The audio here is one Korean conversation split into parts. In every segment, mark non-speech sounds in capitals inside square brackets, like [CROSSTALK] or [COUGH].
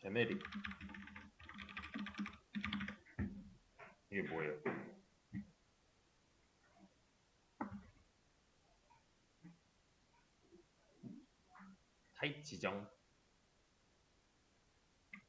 제네릭 이게 뭐예요? 타입 지정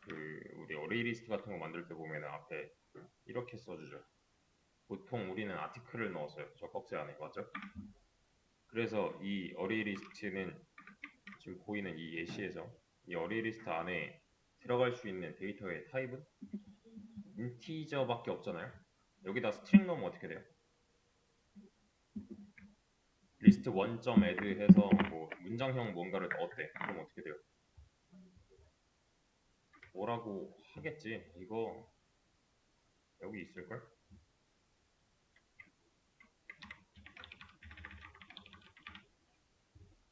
그 우리 어레이 리스트 같은 거 만들 때 보면은 앞에 이렇게 써주죠. 보통 우리는 아티클을 넣었어요. 저 꺽쇠 안에 맞죠? 그래서 이 어레이 리스트는 지금 보이는 이 예시에서 이 어레이 리스트 안에 들어갈 수 있는 데이터의 타입은 인티저밖에 없잖아요. 여기다 스트링 넣으면 어떻게 돼요? 리스트 1.add 해서 뭐 문장형 뭔가를 넣었대. 그럼 어떻게 돼요? 뭐라고 하겠지? 이거 여기 있을걸?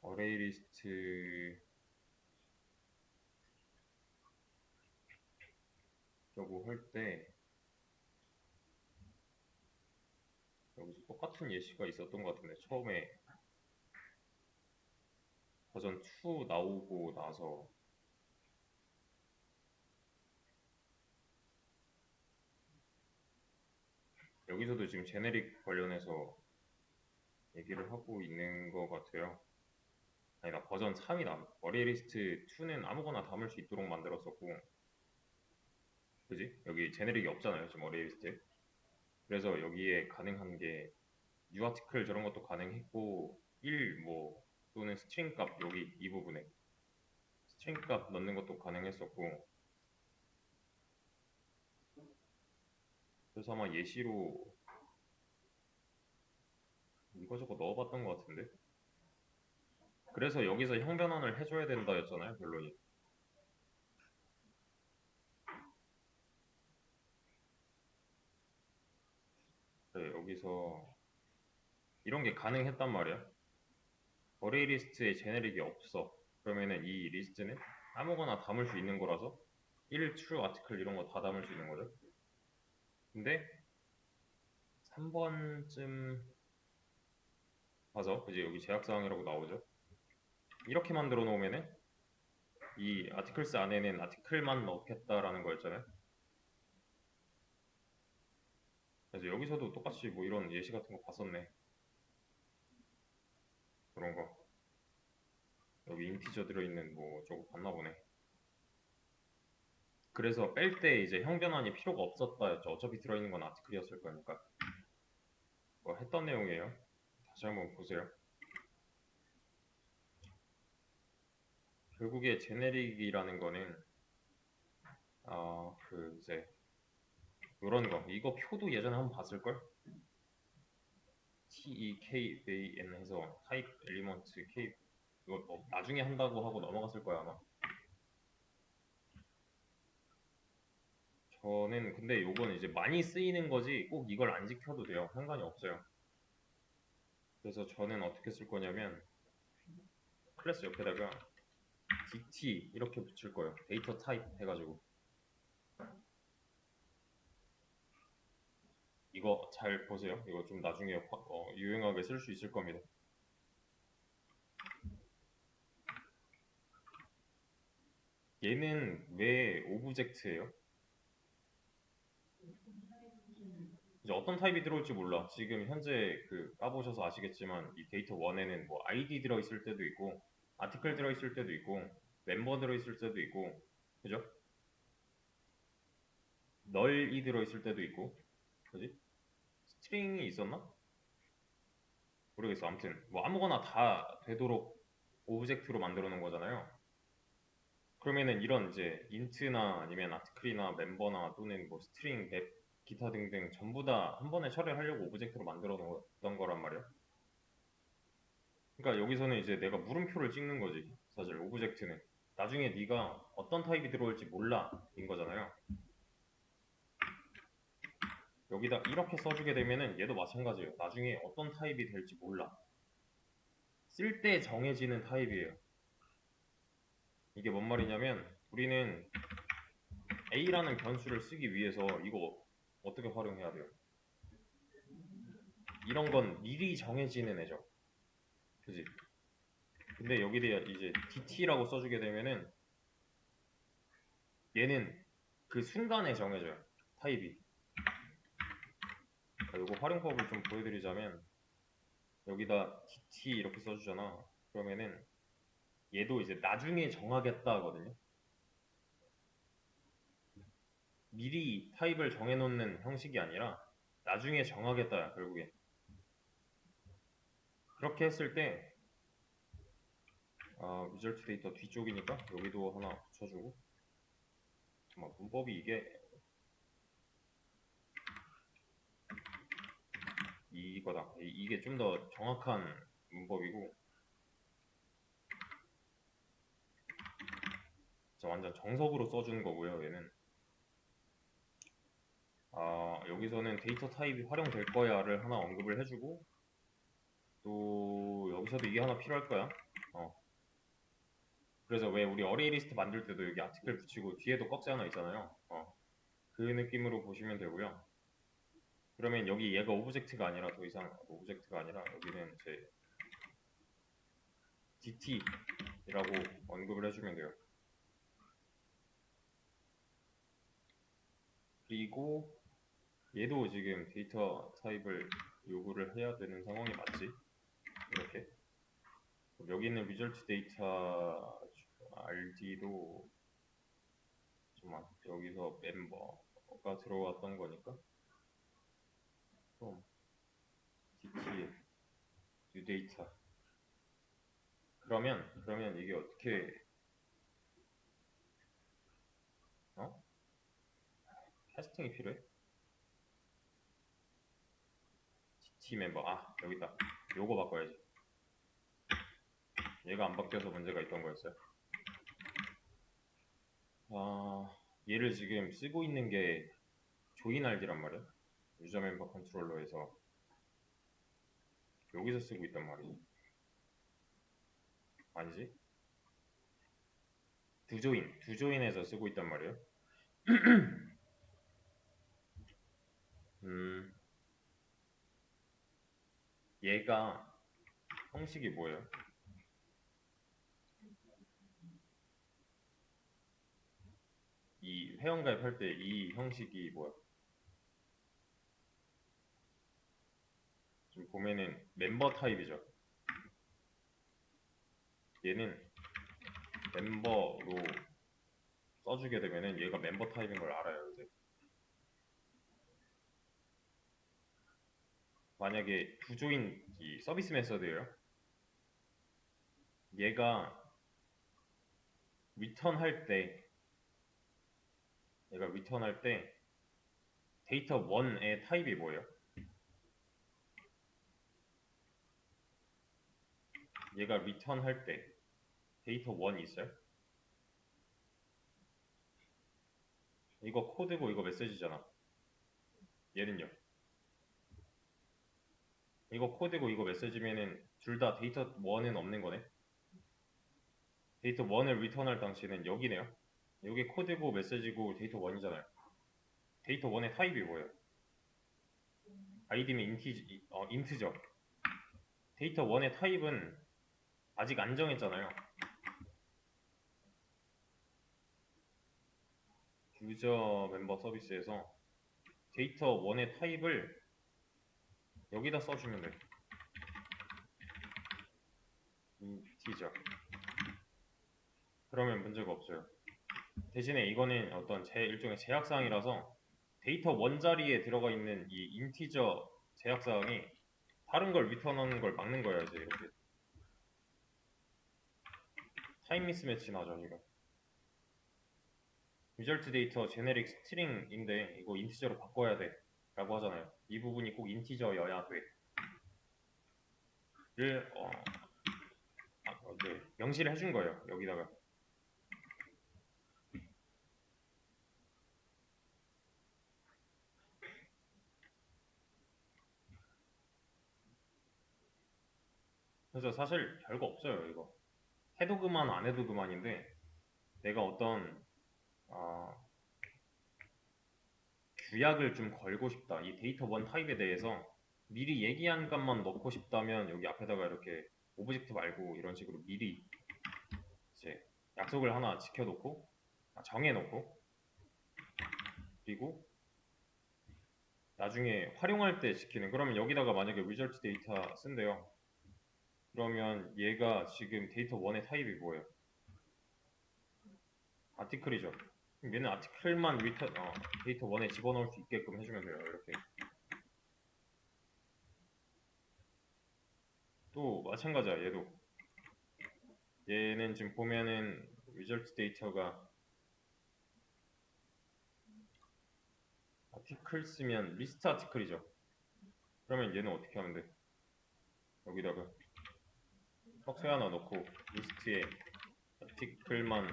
어레이 리스트 라고 할 때 여기서 똑같은 예시가 있었던 것 같은데 처음에 버전 2 나오고 나서 여기서도 지금 제네릭 관련해서 얘기를 하고 있는 것 같아요. 아니 나 버전 3이 나 어리리스트 2는 아무거나 담을 수 있도록 만들었었고 그지? 여기 제네릭이 없잖아요 지금 어리리스트 그래서 여기에 가능한 게 뉴아티클 저런 것도 가능했고 1 뭐 또는 스트링 값 여기 이 부분에. 스트링 값 넣는 것도 가능했었고. 그래서 아마 예시로 이거저거 넣어봤던 것 같은데? 그래서 여기서 형 변환을 해줘야 된다였잖아요 결론이 네, 여기서 이런 게 가능했단 말이야. 어레이 리스트에 제네릭이 없어. 그러면은 이 리스트는 아무거나 담을 수 있는 거라서 1 true 아티클 이런 거 다 담을 수 있는 거죠. 근데 3번쯤 봐서 이제 여기 제약사항이라고 나오죠. 이렇게 만들어 놓으면은 이 아티클스 안에는 아티클만 넣겠다라는 거였잖아요 그래서 여기서도 똑같이 뭐 이런 예시 같은 거 봤었네. 그런 거. 여기 인티저 들어있는 뭐 저거 봤나 보네. 그래서 뺄 때 이제 형 변환이 필요가 없었다였죠. 어차피 들어있는 건 아티클이었을 거니까. 뭐 했던 내용이에요. 다시 한번 보세요. 결국에 제네릭이라는 거는 어 그 이제 이런 거 이거 표도 예전에 한번 봤을 걸? T E K A N 해서 타입 엘리먼트 K 이거 뭐 나중에 한다고 하고 넘어갔을 거야 아마. 저는 근데 요거는 이제 많이 쓰이는 거지 꼭 이걸 안 지켜도 돼요. 상관이 없어요. 그래서 저는 어떻게 쓸 거냐면 클래스 옆에다가 dt 이렇게 붙일 거예요. 데이터 타입 해가지고 이거 잘 보세요. 이거 좀 나중에 화- 어, 유용하게 쓸 수 있을 겁니다. 얘는 왜 오브젝트예요? 이제 어떤 타입이 들어올지 몰라. 지금 현재 그 까보셔서 아시겠지만 이 데이터 1에는 뭐 ID 들어있을 때도 있고 아티클 들어있을 때도 있고 멤버 들어있을 때도 있고 그죠? 널이 들어있을 때도 있고 그지? 스트링이 있었나? 모르겠어. 아무튼 뭐 아무거나 다 되도록 오브젝트로 만들어 놓은 거잖아요. 그러면은 이런 이제 인트나 아니면 아티클이나 멤버나 또는 뭐 스트링, 맵, 기타 등등 전부 다 한 번에 처리를 하려고 오브젝트로 만들어 놓았던 거란 말이야? 그러니까 여기서는 이제 내가 물음표를 찍는 거지 사실 오브젝트는. 나중에 네가 어떤 타입이 들어올지 몰라 인 거잖아요 여기다 이렇게 써주게 되면은 얘도 마찬가지예요 나중에 어떤 타입이 될지 몰라 쓸 때 정해지는 타입이에요 이게 뭔 말이냐면 우리는 A라는 변수를 쓰기 위해서 이거 어떻게 활용해야 돼요 이런 건 미리 정해지는 애죠 그지? 근데 여기에 이제 DT라고 써주게 되면은 얘는 그 순간에 정해져요. 타입이. 자, 요거 활용법을 좀 보여드리자면 여기다 dt 이렇게 써주잖아. 그러면은 얘도 이제 나중에 정하겠다 하거든요. 미리 타입을 정해놓는 형식이 아니라 나중에 정하겠다야 결국에. 그렇게 했을 때 아, 리절트 데이터 뒤쪽이니까 여기도 하나 붙여주고 잠깐 문법이 이게 이거다 이- 이게 좀 더 정확한 문법이고 진짜 완전 정석으로 써주는 거고요 얘는 아 여기서는 데이터 타입이 활용될 거야를 하나 언급을 해주고 또 여기서도 이게 하나 필요할 거야 어. 그래서 왜 우리 어레이 리스트 만들 때도 여기 아티클 붙이고 뒤에도 꺽지 하나 있잖아요. 어. 그 느낌으로 보시면 되고요. 그러면 여기 얘가 오브젝트가 아니라 더 이상 오브젝트가 아니라 여기는 제 DT라고 언급을 해주면 돼요. 그리고 얘도 지금 데이터 타입을 요구를 해야 되는 상황이 맞지? 이렇게 여기 있는 리절트 데이터 RD도 잠깐만 여기서 멤버가 들어왔던 거니까 그럼 DT new 데이터 그러면 그러면 이게 어떻게 어? 캐스팅이 필요해? DT 멤버 아 여기 있다 요거 바꿔야지 얘가 안 바뀌어서 문제가 있던 거였어요. 아, 얘를 지금 쓰고 있는 게 조인 RD란 말이야. 유저 멤버 컨트롤러에서 여기서 쓰고 있단 말이지. 아니지? 두 조인, 두 조인에서 쓰고 있단 말이에요. [CLEARS THROAT] 음, 얘가 형식이 뭐예요? 이 회원가입 할 때 이 형식이 뭐야? 지금 보면은 멤버 타입이죠. 얘는 멤버로 써주게 되면은 얘가 멤버 타입인 걸 알아요, 이제. 만약에 부조인 이 서비스 메서드예요. 얘가 리턴 할 때 얘가 리턴 할 때 데이터 1의 타입이 뭐예요? 얘가 리턴 할 때 데이터 1 있어요? 이거 코드고 이거 메시지잖아. 얘는요? 이거 코드고 이거 메시지면은 둘 다 데이터 1은 없는 거네. 데이터 1을 리턴할 당시에는 여기네요. 여기 코드고 메시지고 데이터 1이잖아요. 데이터 1의 타입이 뭐예요? 아이디는 인티, 어, 인트죠. 데이터 1의 타입은 아직 안 정했잖아요. 유저 멤버 서비스에서 데이터 1의 타입을 여기다 써주면 돼. 인티저. 그러면 문제가 없어요. 대신에 이거는 어떤 제 일종의 제약사항이라서 데이터 원자리에 들어가 있는 이 인티저 제약사항이 다른 걸 리턴하는 걸 막는 거예요 이제 이렇게 타임 미스매치 나죠 이거. 리절트 데이터 제네릭 스트링인데 이거 인티저로 바꿔야 돼 라고 하잖아요. 이 부분이 꼭 인티저여야 돼를 어, 아, 어, 네, 명시를 해준 거예요 여기다가. 그래서 사실 별거 없어요 이거 해도 그만 안 해도 그만인데 내가 어떤 어, 규약을 좀 걸고 싶다. 이 데이터 원 타입에 대해서 미리 얘기한 것만 넣고 싶다면 여기 앞에다가 이렇게 오브젝트 말고 이런 식으로 미리 이제 약속을 하나 지켜놓고 아, 정해놓고 그리고 나중에 활용할 때 지키는. 그러면 여기다가 만약에 results 데이터 쓴대요 그러면 얘가 지금 데이터 1의 타입이 뭐예요? 아티클이죠 얘는 아티클만 리터, 어, 데이터 1에 집어넣을 수 있게끔 해주면 돼요 이렇게 또 마찬가지야 얘도 얘는 지금 보면은 results 데이터가 아티클 쓰면 리스트 아티클이죠. 그러면 얘는 어떻게 하면 돼? 여기다가 턱세 하나 넣고 리스트에 아티클만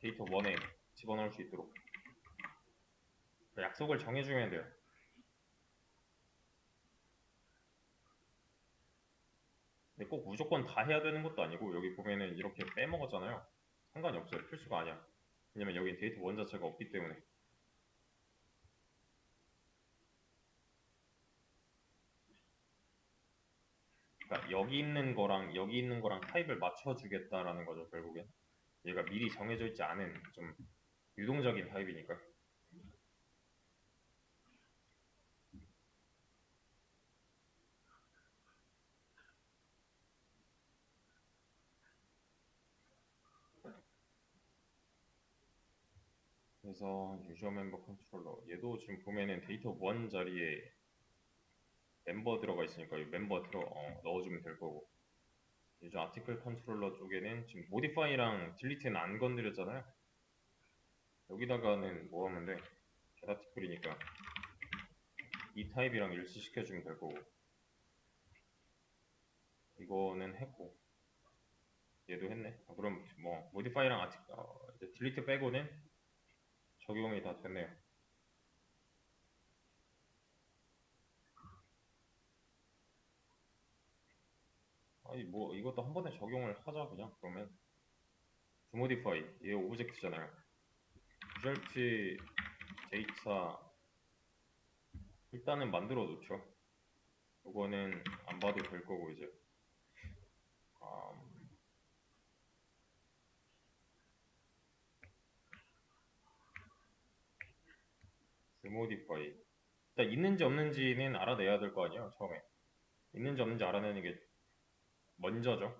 데이터 1에 집어넣을 수 있도록 약속을 정해주면 돼요. 근데 꼭 무조건 다 해야 되는 것도 아니고 여기 보면은 이렇게 빼먹었잖아요. 상관이 없어요. 필수가 아니야. 왜냐면 여기 데이터 1 자체가 없기 때문에. 그러니까 여기 있는 거랑 여기 있는 거랑 타입을 맞춰주겠다라는 거죠 결국엔. 얘가 미리 정해져 있지 않은 좀 유동적인 타입이니까. 그래서 유저 멤버 컨트롤러 얘도 지금 보면은 데이터 1 자리에 멤버 들어가 있으니까 이 멤버 들어 어, 넣어주면 될 거고. 요즘 아티클 컨트롤러 쪽에는 지금 모디파이랑 딜리트는 안 건드렸잖아요. 여기다가는 뭐 하면 돼? get 아티클이니까. 이 타입이랑 일치시켜주면 될 거고. 이거는 했고. 얘도 했네. 아, 그럼 뭐 모디파이랑 아티 어, 딜리트 빼고는 적용이 다 됐네요 아니 뭐 이것도 한 번에 적용을 하자 그냥? 그러면? 주모디파이 얘 오브젝트잖아요. result 데이터 일단은 만들어 놓죠. 이거는 안 봐도 될 거고 이제. 음, 주모디파이. 일단 있는지 없는지는 알아내야 될 거 아니에요 처음에. 있는지 없는지 알아내는 게 먼저죠.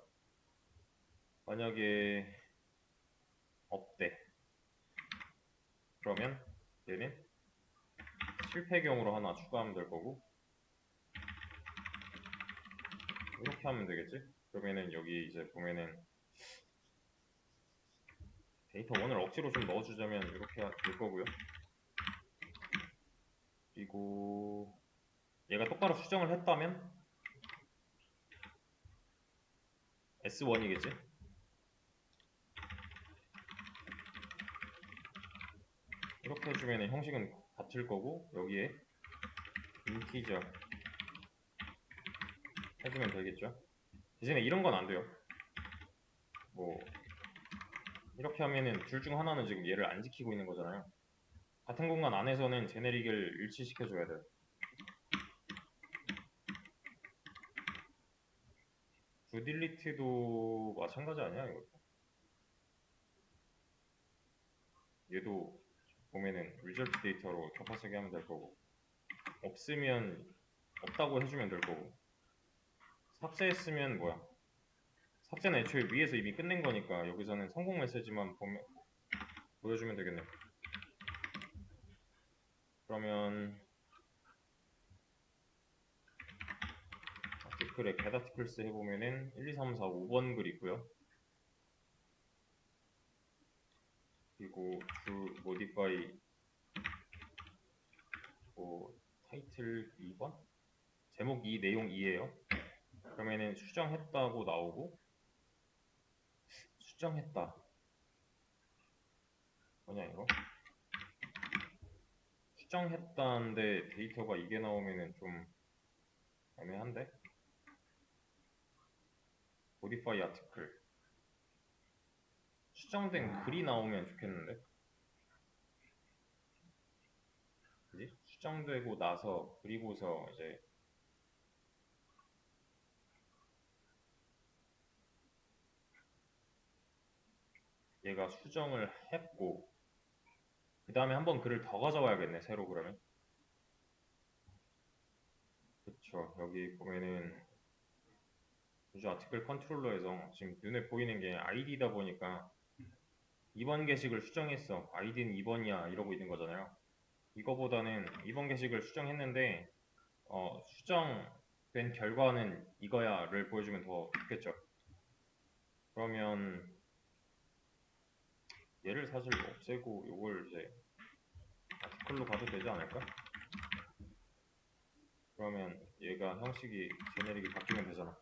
만약에 없대. 그러면 얘는 실패경으로 하나 추가하면 될 거고 이렇게 하면 되겠지? 그러면은 여기 이제 보면은 데이터 1을 억지로 좀 넣어주자면 이렇게 될 거고요. 그리고 얘가 똑바로 수정을 했다면 S1이겠지? 이렇게 해주면 형식은 같을 거고 여기에 인티저 해주면 되겠죠? 대신에 이런 건 안 돼요. 뭐 이렇게 하면은 둘 중 하나는 지금 얘를 안 지키고 있는 거잖아요. 같은 공간 안에서는 제네릭을 일치시켜줘야 돼요. 주딜리트도 마찬가지 아니야 이것도? 얘도 보면은 리절트 데이터로 겹화쓰기 하면 될 거고 없으면 없다고 해주면 될 거고 삭제했으면 뭐야? 삭제는 애초에 위에서 이미 끝낸 거니까 여기서는 성공 메시지만 보면 보여주면 되겠네. 그러면 아티클에 get articles 해보면은 1, 2, 3, 4, 5번 글 있고요. 그리고 주 modify 뭐 타이틀 2번? 제목 2, 내용 2에요. 그러면은 수정했다고 나오고 수정했다. 뭐냐 이거? 수정했다는데 데이터가 이게 나오면은 좀 애매한데? Modify article. 수정된 글이 나오면 좋겠는데? 그지? 수정되고 나서 그리고서 이제 얘가 수정을 했고 그 다음에 한 번 글을 더 가져와야겠네 새로 그러면. 그쵸. 여기 보면은 유저 아티클 컨트롤러에서 지금 눈에 보이는 게 아이디다 보니까 2번 게시글 수정했어 아이디는 2번이야 이러고 있는 거잖아요 이거보다는 2번 게시글 수정했는데 어, 수정된 결과는 이거야를 보여주면 더 좋겠죠 그러면 얘를 사실 없애고 요걸 이제 아티클로 가도 되지 않을까? 그러면 얘가 형식이 제네릭이 바뀌면 되잖아.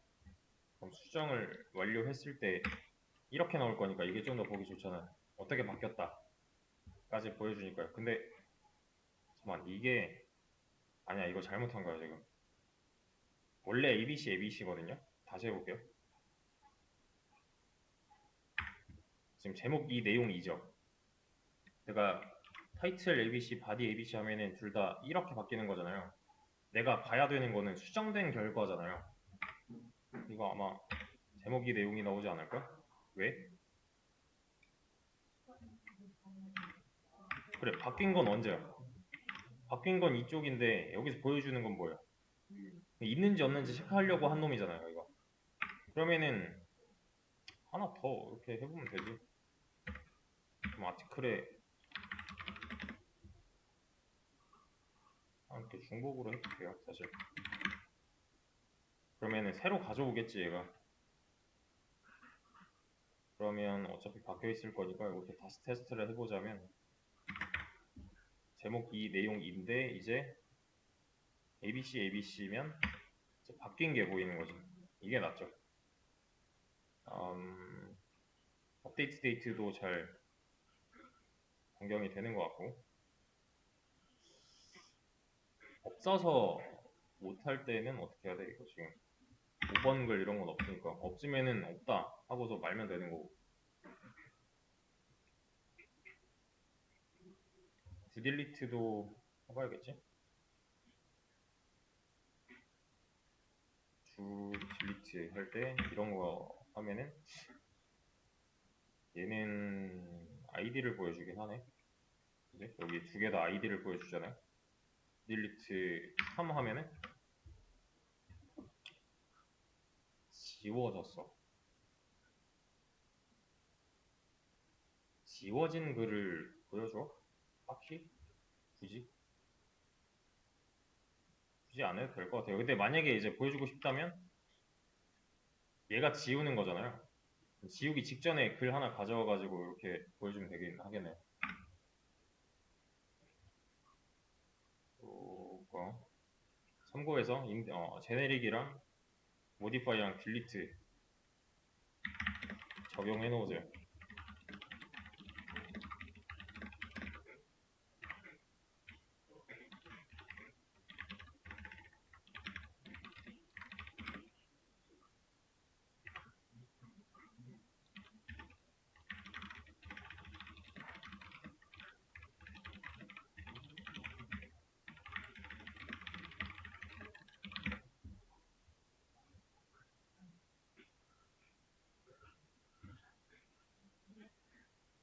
그럼 수정을 완료했을 때 이렇게 나올 거니까 이게 좀 더 보기 좋잖아. 어떻게 바뀌었다.까지 보여주니까요. 근데 잠깐 이게 아니야 이거 잘못한 거야 지금. 원래 ABC ABC거든요. 다시 해볼게요. 지금 제목 이 내용 이죠. 내가 타이틀 ABC, 바디 ABC 하면은 둘 다 이렇게 바뀌는 거잖아요. 내가 봐야 되는 거는 수정된 결과잖아요. 이거 아마 제목이 내용이 나오지 않을까? 왜? 그래, 바뀐 건 언제야? 바뀐 건 이쪽인데 여기서 보여주는 건 뭐야? 있는지 없는지 체크하려고 한 놈이잖아요, 이거. 그러면은 하나 더 이렇게 해보면 되지. 그럼 아티클에 아, 이렇게 중복으로 해도 돼요, 사실. 그러면은 새로 가져오겠지, 얘가. 그러면 어차피 바뀌어 있을 거니까 이렇게 다시 테스트를 해보자면 제목 이 내용 인데 이제 ABC ABC면 이제 바뀐 게 보이는 거지. 이게 낫죠. 음, 업데이트 데이트도 잘 변경이 되는 것 같고 없어서 못할 때는 어떻게 해야 돼 이거 지금 5번 글 이런 건 없으니까 없으면은 없다 하고서 말면 되는 거고. 듀딜리트도 해봐야겠지? 주 딜리트 할 때 이런 거 하면은 얘는 아이디를 보여주긴 하네. 여기 두 개 다 아이디를 보여주잖아요. 딜리트 3 하면은 지워졌어. 지워진 글을 보여줘? 딱히? 굳이? 굳이 안 해도 될 것 같아요. 근데 만약에 이제 보여주고 싶다면 얘가 지우는 거잖아요. 지우기 직전에 글 하나 가져와가지고 이렇게 보여주면 되긴 하겠네요. 어, 참고해서 인, 어, 제네릭이랑 모디파이랑 딜리트 적용해 놓으세요.